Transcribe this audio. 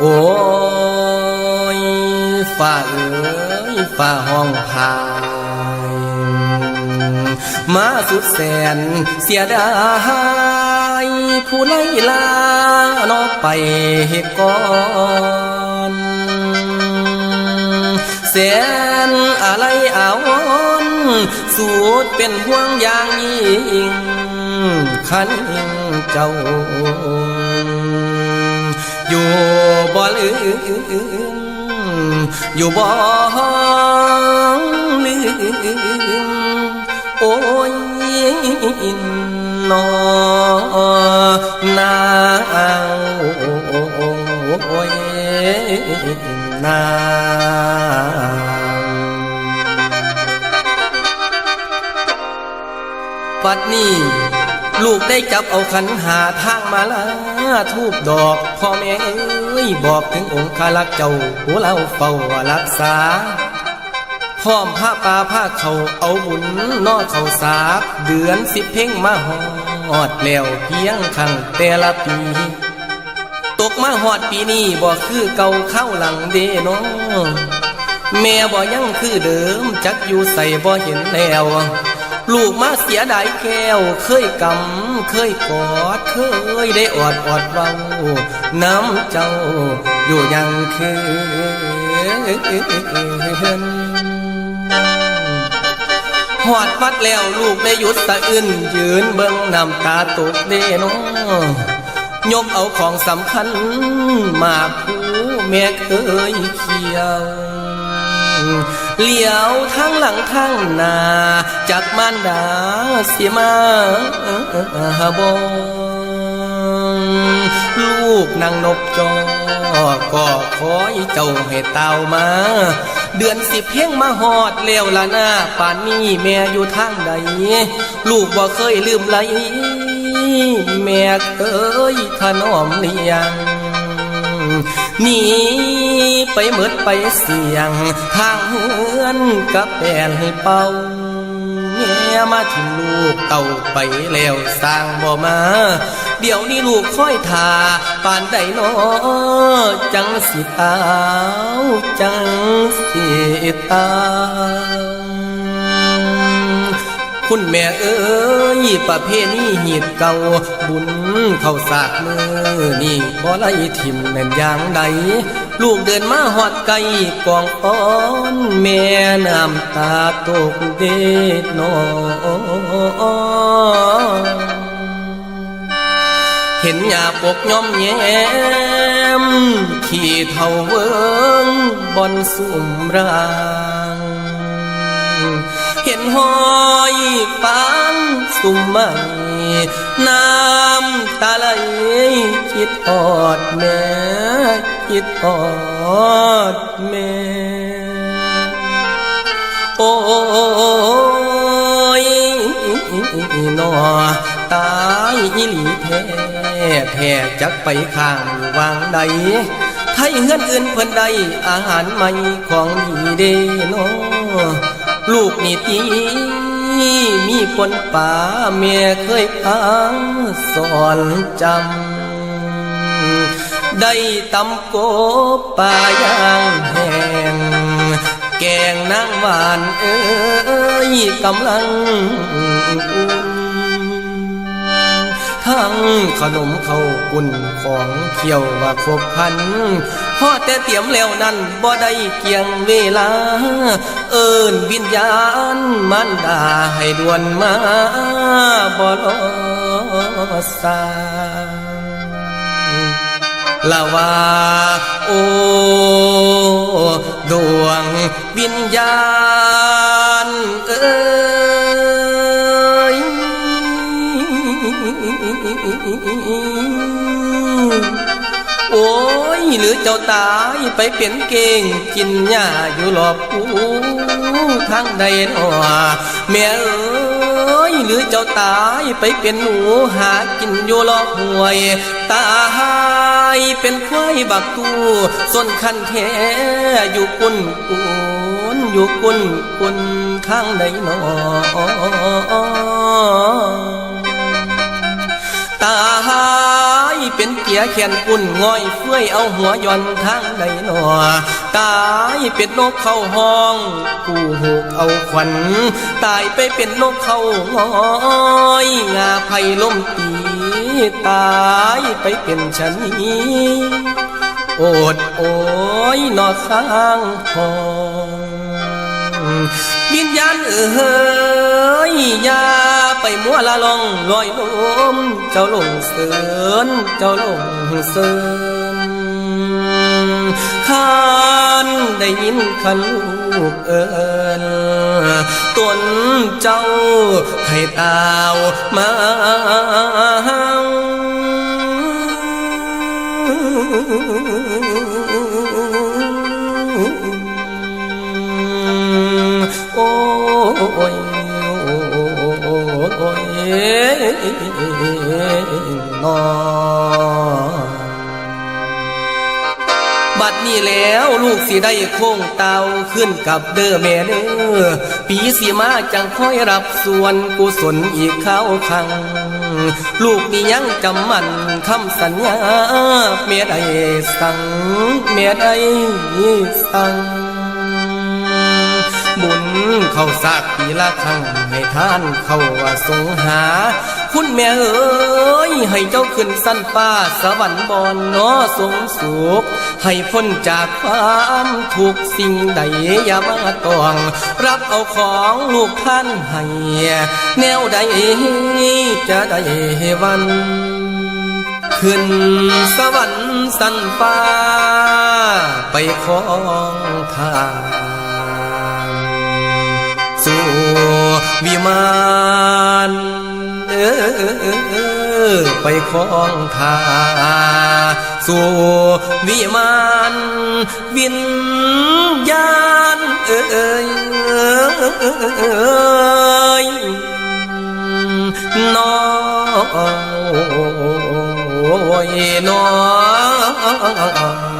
โอ้ยฝ่าเอ้ยฝ่าห้องพาย มาสุดแสนเสียดายผู้ไล่ลานอกไปก่อนแสนอะไรอาวรณ์สูดเป็นห่วงอย่างยิ่งขันเจ้า อยู่บ่ลืมอยู่บ่ลืมโอ้ยนอนางโอ้ยนางปัดนี้ ลูกได้จับเอาขันหาทางมาลาทูบดอกพ่อแม่เอ้ยบอกถึงองค์คาลักเจ้าหัวเราเฝ้ารักษาพร้อมผ้าป่าผ้าเขาเอาบุญนอเขาสาบเดือนสิบเพ่งมาหอดแล้วเพียงครั้งแต่ละปีตกมาหอดปีนี้บ่คือเก่าเข้าหลังเดน้องแม่บ่ยังคือเดิมจักอยู่ใส่บ่เห็นแล้ว ลูกมาเสียดายแก้ว เคยกำ เคยกอด เคยได้ออดออดเว้าน้ำเจ้าอยู่ยังคืนหอดวัดแล้วลูกได้หยุดสะอื้นยืนเบิ่งน้ำตาตกเดโนยกเอาของสำคัญ มาผู้แม่เคยเคียว เหลียวทั้งหลังทั้งหน้าจากมารดาเสียมาบงลูกนางนกจอก็ขอให้เจ้าให้เต้ามา เดือนสิบเพ่งมาหอดเลี้ยวละหน้าป่านนี้แม่อยู่ทางใด ลูกบ่เคยลืมไหลแม่เคยถนอมเลี้ยง หนีไปเมิดไปเสียงทางเฮือนกับแอนให้เป่าแม่มาทิมลูกเต่าไปแล้วสร้างบ่มา เดี๋ยวนี้ลูกค่อยทาปานใดนอจังสิตาจังสิตา คุณแม่เอ้ยประเพณีหีดเก่า บุญเข้าสากมือนี่บ่ไล่ทิมแม่นอย่างใด ลูกเดินมาหอดไกลกองอ้อนแม่น้ำตาตกเด็ดนอเห็นหญ้าปกย่อมแย้ม ขี่เท่าเวิงบอนสุ่มรา เห็นหอยฟางสุ่มใหม่น้ำตาไหลคิดอดแม่คิดอดแม่โอ้ยนอตายอีหลีแท้แท้จักไปข้างวางใดไทยเฮือนอื่นเพิ่นใดอาหารใหม่ของดีเด้นอ ลูกนี่ตีมีปนป่าเมียเคยพังสอนจำ ได้ตำโกป่ายางแหงแกงนางหวานเอ้ยกำลังอุ่น ทั้งขนมเข้าวกุนของเคี่ยวว่าครบพันพอแต่เตรียมแล้วนั้นบ่ได้เกี่ยงเวลา เอิ้นวิญญาณมันดาให้ด่วนมาบ่รอสาละว่าโอ้ดวงวิญญาณเอ้ โอ้ยหรือเจ้าตายไปเป็นเก่งกินหญ้าอยู่หลอบกูทางใดหนอแม่เอ้ยหรือเจ้าตายไปเป็นหนูหากินอยู่หลอกหวยตายเป็นควายบักกูส้นคันแท้อยู่กุนกุนอยู่กุนกุนทางใดหนอ เป็นเกียร์แขนอุ่นง่อยเฟื้อยเอาหัวย่อนทางใดหนอตายเป็นนกเข้าห้องกูหูกเอาขวัญตายไปเป็นนกเข้างอยงาไผ่ล้มตีตายไปเป็นชะนีโอดโอยนอข้างห้อง วิญญาณเอ๋ยยาไปมัวละลองลอยลมเจ้าลงเสือนเจ้าลงเสือนขานได้ยินคันลูกเอินตนเจ้าให้ตาวมา นอบัดนี้แล้วลูกสิได้โค้งเตาขึ้นกับเด้อแม่เด้อปีสีมาจังค่อยรับส่วนกุศลอีกข้าวคัง ลูกนี่ยังจำมันคำสัญญาเมียใดสั่งเมียใดสั่งบุญ เข้าสากปีละครั้งให้ท่านเข้าว่าสงหา คุณแม่เอ๋ยให้เจ้าขึ้นสั้นฟ้าสวรรค์บอนนอสงสุขให้พ้นจากความทุกสิ่งใดอย่ามาต้อง รับเอาของลูกท่านให้แนวใดจะได้วันขึ้นสวรรค์สันฟ้าไปของทาง วิมานเออไปของทาสู่วิมานวิญญาณเอ้ยน้อยน้อ